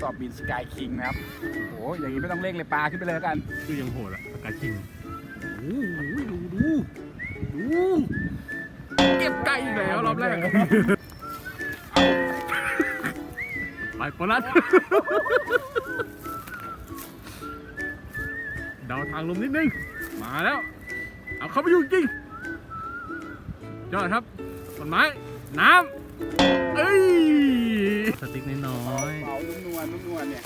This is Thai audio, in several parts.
สอบบินสกายคิงนะครับ โอ้โหอย่างนี้ไม่ต้องเร่งเลยปลาขึ้นไปเลยแล้วกัน คือยังโหดอะสกายคิงโอ้โหดูดูดูเก็บไก่อีกแล้วรอบแรก ไปโปนัสเดาทางลมนิดนึง มาแล้ว เอาเข้าไปอยู่จริงยอดครับต้นไม้ น้ำเอ้ย สติ๊กน้อยเบาๆนุ่มนวลนุ่มนวลเนี่ย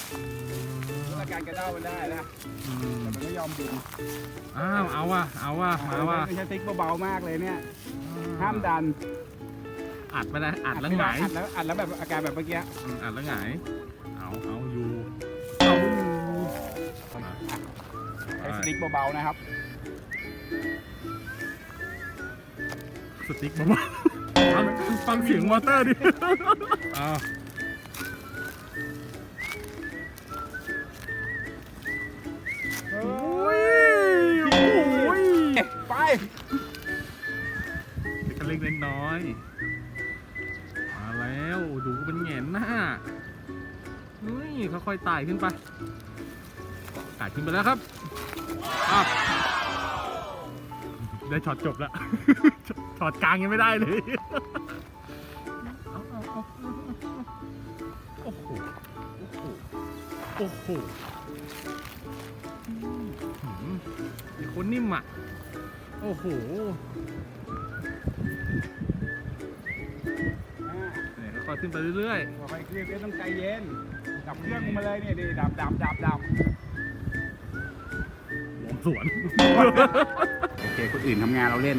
อาการกระเด้ามันได้นะๆอืมแต่มันไม่ยอมบินอ้าวเอาว่ะเอาว่ะมาว่ะไม่ใช่ติ๊กเบาๆมากเลยเนี่ย ห้ามดันอัดไปเลยอัดแล้วไม่หได้งายอัดแล้วอัดแล้วแบบอาการแบบเมื่อกี้อืมอัดแล้วหงายเอาเอาอยู่ใช้สติ๊กเบาๆนะครับสติ๊กมาบ้าฟังฟังเสียงมอเตอร์ดิอ้าว ไปเล็กเล็กน้อย มาแล้วดูเป็นแหงนหน้าเฮ้ยค่อยๆไต่ขึ้นไปไต่ขึ้นไปแล้วครับ ได้ช็อตจบแล้วช็อตกลางยังไม่ได้เลยโอ้โห โอ้โหโอ้โหคนนิ่มอะ โอ้โหเนี่ยค่อยๆขึ้นไปเรื่อยพอไปเครื่องก็ต้องใจเย็น ดับเครื่องมาเลยเนี่ยดิดับดับดับดับๆลมสวน โอเค คนอื่นทำงานเราเล่น